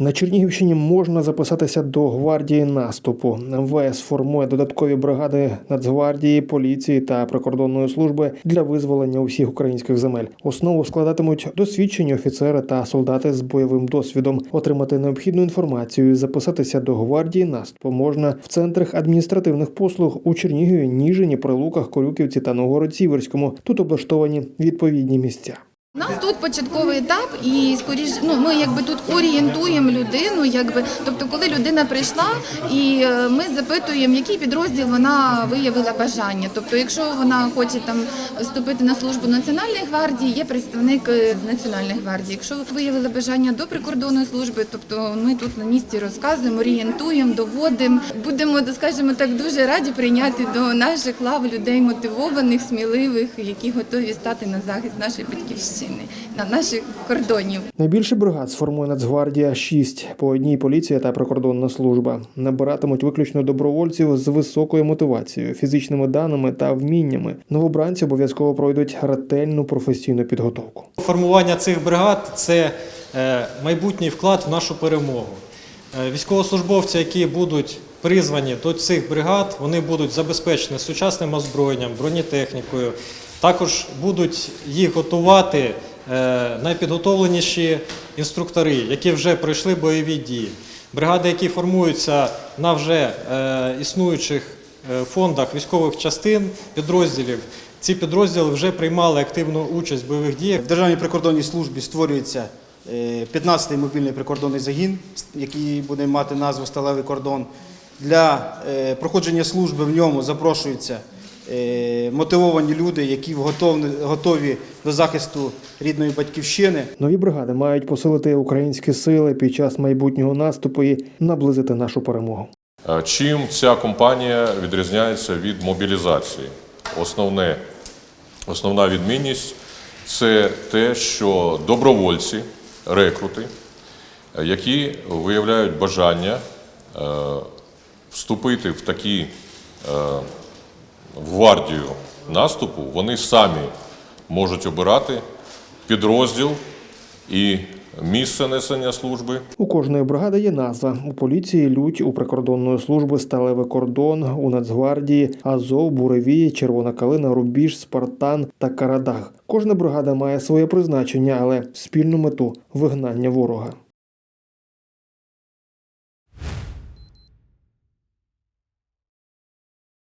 На Чернігівщині можна записатися до гвардії наступу. МВС формує додаткові бригади Нацгвардії, поліції та прикордонної служби для визволення усіх українських земель. Основу складатимуть досвідчені офіцери та солдати з бойовим досвідом. Отримати необхідну інформацію і записатися до гвардії наступу можна в центрах адміністративних послуг у Чернігові, Ніжині, Прилуках, Корюківці та Новгород-Сіверському. Тут облаштовані відповідні місця. У нас тут початковий етап, і скоріш ну ми якби тут орієнтуємо людину, якби тобто, коли людина прийшла, і е, ми запитуємо, який підрозділ вона виявила бажання. Тобто, якщо вона хоче там вступити на службу національної гвардії, є представник е, з національної гвардії. Якщо виявила бажання до прикордонної служби, тобто ми тут на місці розказуємо, орієнтуємо, доводимо. Будемо, скажімо так, дуже раді прийняти до наших лав людей мотивованих, сміливих, які готові стати на захист нашої батьківщини, на наших кордонів. Найбільше бригад сформує Нацгвардія 6, по одній поліція та прикордонна служба. Набиратимуть виключно добровольців з високою мотивацією, фізичними даними та вміннями. Новобранці обов'язково пройдуть ретельну професійну підготовку. Формування цих бригад це е, майбутній вклад в нашу перемогу. Е, Військовослужбовці, які будуть призвані до цих бригад, вони будуть забезпечені сучасним озброєнням, бронетехнікою. Також будуть їх готувати е, найпідготовленіші інструктори, які вже пройшли бойові дії. Бригади, які формуються на вже е, існуючих е, фондах військових частин, підрозділів, ці підрозділи вже приймали активну участь в бойових діях. В Державній прикордонній службі створюється е, 15-й мобільний прикордонний загін, який буде мати назву Сталевий кордон. Для проходження служби в ньому запрошуються мотивовані люди, які готовні- готові до захисту рідної батьківщини. Нові бригади мають посилити українські сили під час майбутнього наступу і наблизити нашу перемогу. Е, Чим ця компанія відрізняється від мобілізації? Основне, основна відмінність це те, що добровольці, рекрути, е, які виявляють бажання е, вступити в такі е, гвардію наступу, вони самі можуть обирати підрозділ і місце несення служби. У кожної бригади є назва. У поліції лють, у прикордонної служби сталевий кордон, у Нацгвардії Азов, Буревій, Червона калина, Рубіж, Спартан та Карадаг. Кожна бригада має своє призначення, але спільну мету вигнання ворога.